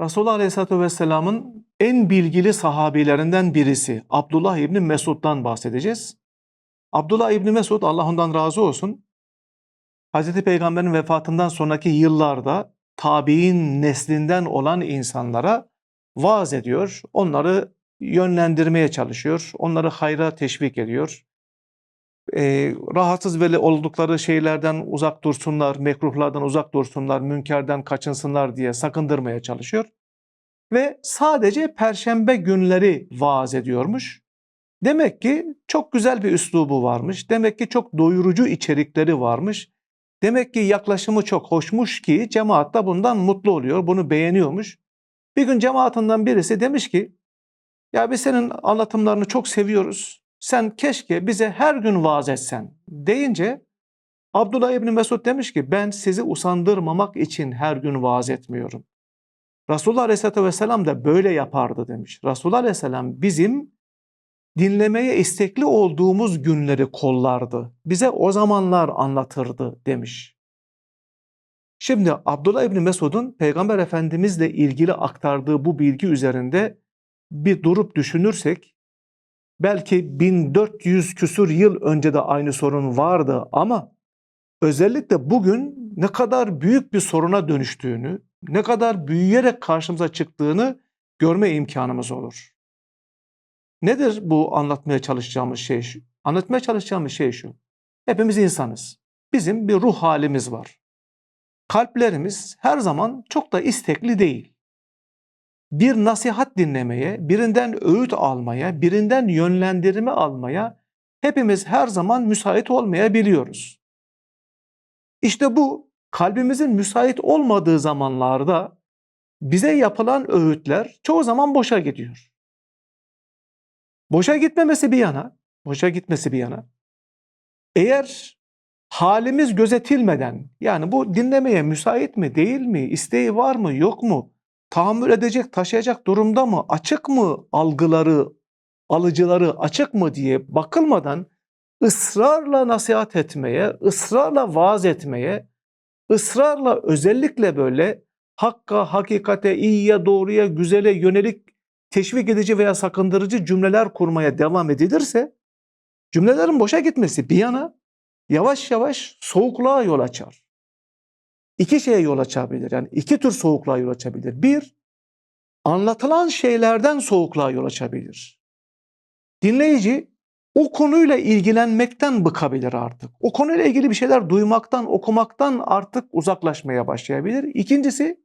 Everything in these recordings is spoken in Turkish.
Resulullah Aleyhisselatü Vesselam'ın en bilgili sahabilerinden birisi Abdullah İbni Mesud'dan bahsedeceğiz. Abdullah İbni Mesud Allah ondan razı olsun. Hazreti Peygamber'in vefatından sonraki yıllarda tabi'in neslinden olan insanlara vaaz ediyor. Onları yönlendirmeye çalışıyor. Onları hayra teşvik ediyor. Ee, rahatsız veli oldukları şeylerden uzak dursunlar, mekruhlardan uzak dursunlar, münkerden kaçınsınlar diye sakındırmaya çalışıyor. Ve sadece perşembe günleri vaaz ediyormuş. Demek ki çok güzel bir üslubu varmış. Demek ki çok doyurucu içerikleri varmış. Demek ki yaklaşımı çok hoşmuş ki cemaat da bundan mutlu oluyor, bunu beğeniyormuş. Bir gün cemaatinden birisi demiş ki, ya biz senin anlatımlarını çok seviyoruz. Sen keşke bize her gün vaaz etsen deyince Abdullah İbni Mesud demiş ki ben sizi usandırmamak için her gün vaaz etmiyorum. Resulullah Aleyhisselatü Vesselam da böyle yapardı demiş. Resulullah Aleyhisselam bizim dinlemeye istekli olduğumuz günleri kollardı. Bize o zamanlar anlatırdı demiş. Şimdi Abdullah İbni Mesud'un Peygamber Efendimizle ilgili aktardığı bu bilgi üzerinde bir durup düşünürsek belki 1400 küsur yıl önce de aynı sorun vardı ama özellikle bugün ne kadar büyük bir soruna dönüştüğünü, ne kadar büyüyerek karşımıza çıktığını görme imkanımız olur. Nedir bu anlatmaya çalışacağımız şey? Şu? Anlatmaya çalışacağımız şey şu. Hepimiz insanız. Bizim bir ruh halimiz var. Kalplerimiz her zaman çok da istekli değil. Bir nasihat dinlemeye, birinden öğüt almaya, birinden yönlendirme almaya hepimiz her zaman müsait olmayabiliyoruz. İşte bu kalbimizin müsait olmadığı zamanlarda bize yapılan öğütler çoğu zaman boşa gidiyor. Boşa gitmemesi bir yana, boşa gitmesi bir yana. Eğer halimiz gözetilmeden, yani bu dinlemeye müsait mi, değil mi, isteği var mı, yok mu, tahammül edecek, taşıyacak durumda mı, açık mı algıları, alıcıları açık mı diye bakılmadan ısrarla nasihat etmeye, ısrarla vaaz etmeye, ısrarla özellikle böyle hakka, hakikate, iyiye, doğruya, güzele yönelik teşvik edici veya sakındırıcı cümleler kurmaya devam edilirse cümlelerin boşa gitmesi bir yana yavaş yavaş soğukluğa yol açar. İki şeye yol açabilir. Yani iki tür soğukluğa yol açabilir. Bir, anlatılan şeylerden soğukluğa yol açabilir. Dinleyici o konuyla ilgilenmekten bıkabilir artık. O konuyla ilgili bir şeyler duymaktan, okumaktan artık uzaklaşmaya başlayabilir. İkincisi,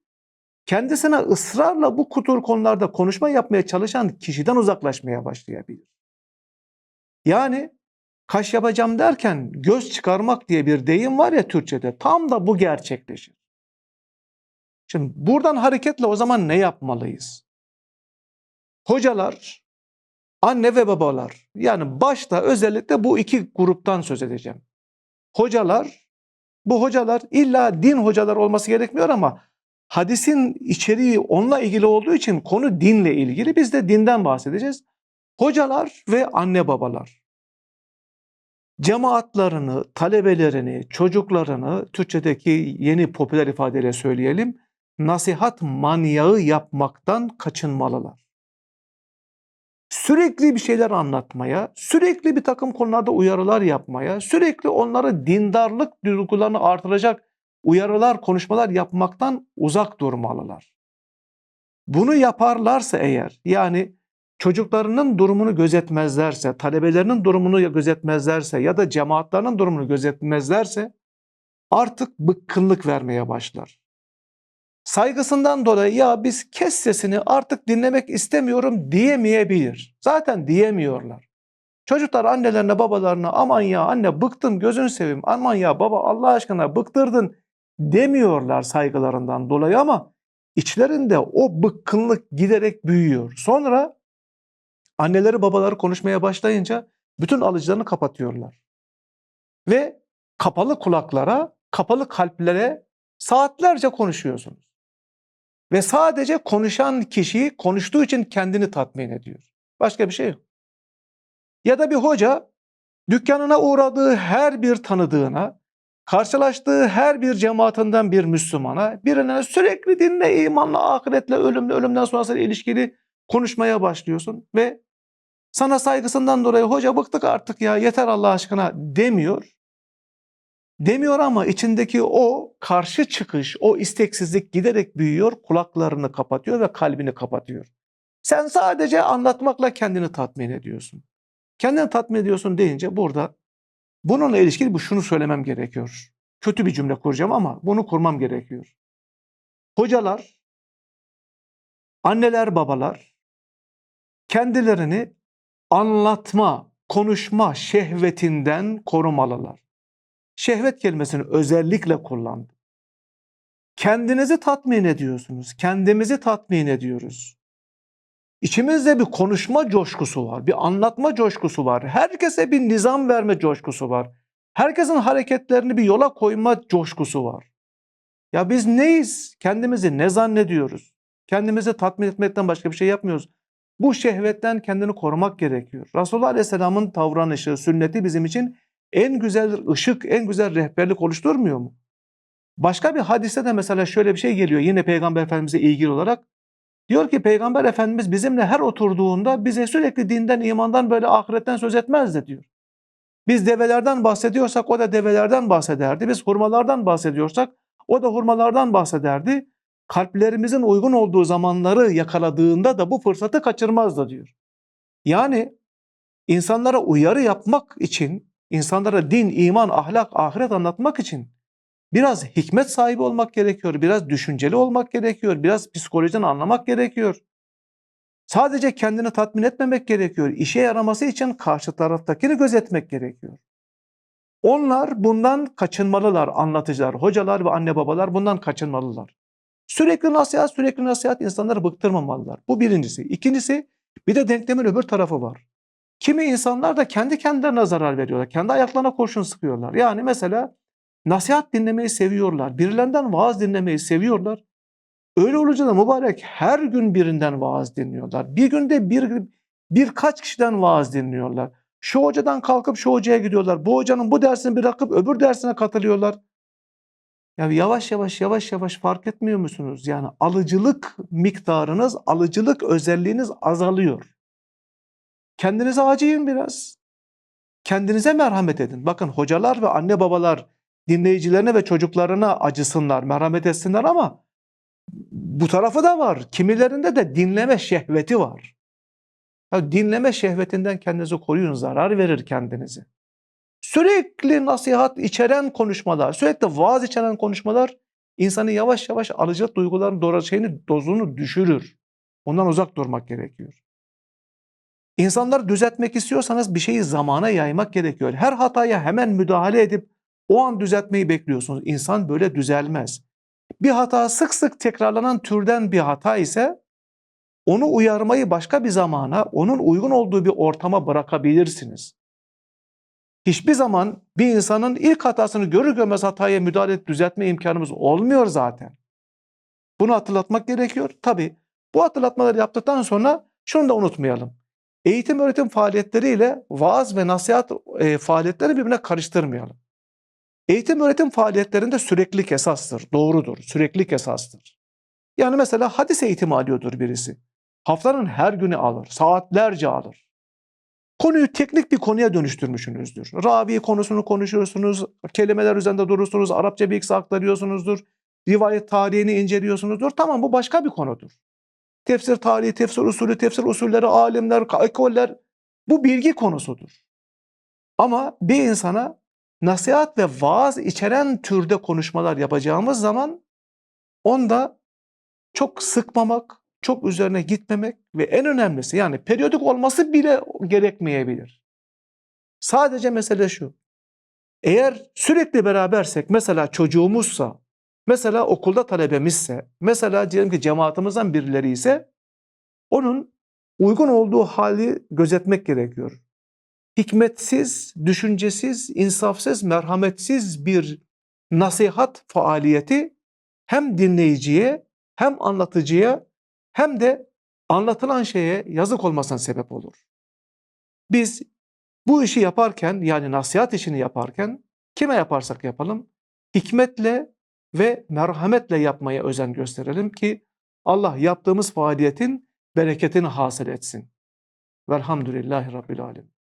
kendisine ısrarla bu kutur konularda konuşma yapmaya çalışan kişiden uzaklaşmaya başlayabilir. Yani kaş yapacağım derken göz çıkarmak diye bir deyim var ya Türkçe'de tam da bu gerçekleşir. Şimdi buradan hareketle o zaman ne yapmalıyız? Hocalar, anne ve babalar yani başta özellikle bu iki gruptan söz edeceğim. Hocalar, bu hocalar illa din hocalar olması gerekmiyor ama hadisin içeriği onunla ilgili olduğu için konu dinle ilgili. Biz de dinden bahsedeceğiz. Hocalar ve anne babalar cemaatlarını, talebelerini, çocuklarını Türkçedeki yeni popüler ifadeyle söyleyelim nasihat manyağı yapmaktan kaçınmalılar. Sürekli bir şeyler anlatmaya, sürekli bir takım konularda uyarılar yapmaya, sürekli onları dindarlık duygularını artıracak uyarılar, konuşmalar yapmaktan uzak durmalılar. Bunu yaparlarsa eğer, yani çocuklarının durumunu gözetmezlerse, talebelerinin durumunu gözetmezlerse ya da cemaatlerinin durumunu gözetmezlerse artık bıkkınlık vermeye başlar. Saygısından dolayı ya biz kes sesini artık dinlemek istemiyorum diyemeyebilir. Zaten diyemiyorlar. Çocuklar annelerine babalarına aman ya anne bıktım gözünü seveyim aman ya baba Allah aşkına bıktırdın demiyorlar saygılarından dolayı ama içlerinde o bıkkınlık giderek büyüyor. Sonra anneleri babaları konuşmaya başlayınca bütün alıcılarını kapatıyorlar. Ve kapalı kulaklara, kapalı kalplere saatlerce konuşuyorsunuz. Ve sadece konuşan kişiyi konuştuğu için kendini tatmin ediyor. Başka bir şey yok. Ya da bir hoca dükkanına uğradığı her bir tanıdığına karşılaştığı her bir cemaatinden bir Müslümana birine sürekli dinle, imanla, ahiretle, ölümle, ölümden sonrasıyla ilişkili konuşmaya başlıyorsun ve sana saygısından dolayı hoca bıktık artık ya yeter Allah aşkına demiyor. Demiyor ama içindeki o karşı çıkış, o isteksizlik giderek büyüyor, kulaklarını kapatıyor ve kalbini kapatıyor. Sen sadece anlatmakla kendini tatmin ediyorsun. Kendini tatmin ediyorsun deyince burada bununla ilişkili bu şunu söylemem gerekiyor. Kötü bir cümle kuracağım ama bunu kurmam gerekiyor. Hocalar, anneler, babalar kendilerini anlatma, konuşma şehvetinden korumalılar. Şehvet kelimesini özellikle kullandım. Kendinizi tatmin ediyorsunuz. Kendimizi tatmin ediyoruz. İçimizde bir konuşma coşkusu var, bir anlatma coşkusu var. Herkese bir nizam verme coşkusu var. Herkesin hareketlerini bir yola koyma coşkusu var. Ya biz neyiz? Kendimizi ne zannediyoruz? Kendimizi tatmin etmekten başka bir şey yapmıyoruz. Bu şehvetten kendini korumak gerekiyor. Resulullah Aleyhisselam'ın davranışı, sünneti bizim için en güzel ışık, en güzel rehberlik oluşturmuyor mu? Başka bir hadiste de mesela şöyle bir şey geliyor yine Peygamber Efendimiz'e ilgili olarak. Diyor ki Peygamber Efendimiz bizimle her oturduğunda bize sürekli dinden, imandan böyle ahiretten söz etmezdi diyor. Biz develerden bahsediyorsak o da develerden bahsederdi. Biz hurmalardan bahsediyorsak o da hurmalardan bahsederdi. Kalplerimizin uygun olduğu zamanları yakaladığında da bu fırsatı kaçırmazdı diyor. Yani insanlara uyarı yapmak için, insanlara din, iman, ahlak, ahiret anlatmak için biraz hikmet sahibi olmak gerekiyor, biraz düşünceli olmak gerekiyor, biraz psikolojiden anlamak gerekiyor. Sadece kendini tatmin etmemek gerekiyor. İşe yaraması için karşı taraftakini gözetmek gerekiyor. Onlar bundan kaçınmalılar anlatıcılar, hocalar ve anne babalar bundan kaçınmalılar. Sürekli nasihat, sürekli nasihat insanları bıktırmamalılar. Bu birincisi. İkincisi bir de denklemin öbür tarafı var. Kimi insanlar da kendi kendilerine zarar veriyorlar. Kendi ayaklarına kurşun sıkıyorlar. Yani mesela nasihat dinlemeyi seviyorlar. Birilerinden vaaz dinlemeyi seviyorlar. Öyle olunca da mübarek her gün birinden vaaz dinliyorlar. Bir günde bir birkaç kişiden vaaz dinliyorlar. Şu hocadan kalkıp şu hocaya gidiyorlar. Bu hocanın bu dersini bırakıp öbür dersine katılıyorlar. Ya yavaş yavaş yavaş yavaş fark etmiyor musunuz? Yani alıcılık miktarınız, alıcılık özelliğiniz azalıyor. Kendinize acıyın biraz. Kendinize merhamet edin. Bakın hocalar ve anne babalar dinleyicilerine ve çocuklarına acısınlar, merhamet etsinler ama bu tarafı da var. Kimilerinde de dinleme şehveti var. Ya dinleme şehvetinden kendinizi koruyun, zarar verir kendinizi. Sürekli nasihat içeren konuşmalar, sürekli vaaz içeren konuşmalar insanı yavaş yavaş alıcılık duygularının doğru dozunu düşürür. Ondan uzak durmak gerekiyor. İnsanları düzeltmek istiyorsanız bir şeyi zamana yaymak gerekiyor. Her hataya hemen müdahale edip o an düzeltmeyi bekliyorsunuz. İnsan böyle düzelmez. Bir hata sık sık tekrarlanan türden bir hata ise onu uyarmayı başka bir zamana, onun uygun olduğu bir ortama bırakabilirsiniz. Hiçbir zaman bir insanın ilk hatasını görür görmez hataya müdahale edip düzeltme imkanımız olmuyor zaten. Bunu hatırlatmak gerekiyor. Tabi bu hatırlatmaları yaptıktan sonra şunu da unutmayalım. Eğitim öğretim faaliyetleriyle vaaz ve nasihat e, faaliyetleri birbirine karıştırmayalım. Eğitim öğretim faaliyetlerinde süreklilik esastır, doğrudur, süreklilik esastır. Yani mesela hadis eğitimi alıyordur birisi. Haftanın her günü alır, saatlerce alır. Konuyu teknik bir konuya dönüştürmüşsünüzdür. Ravi konusunu konuşuyorsunuz, kelimeler üzerinde durursunuz, Arapça bilgisi aktarıyorsunuzdur, rivayet tarihini inceliyorsunuzdur. Tamam bu başka bir konudur. Tefsir tarihi, tefsir usulü, tefsir usulleri, alimler, ekoller bu bilgi konusudur. Ama bir insana nasihat ve vaaz içeren türde konuşmalar yapacağımız zaman onda çok sıkmamak, çok üzerine gitmemek ve en önemlisi yani periyodik olması bile gerekmeyebilir. Sadece mesele şu. Eğer sürekli berabersek mesela çocuğumuzsa, mesela okulda talebemizse, mesela diyelim ki cemaatimizden birileri ise onun uygun olduğu hali gözetmek gerekiyor. Hikmetsiz, düşüncesiz, insafsız, merhametsiz bir nasihat faaliyeti hem dinleyiciye hem anlatıcıya hem de anlatılan şeye yazık olmasına sebep olur. Biz bu işi yaparken yani nasihat işini yaparken kime yaparsak yapalım hikmetle ve merhametle yapmaya özen gösterelim ki Allah yaptığımız faaliyetin bereketini hasıl etsin. Velhamdülillahi Rabbil Alemin.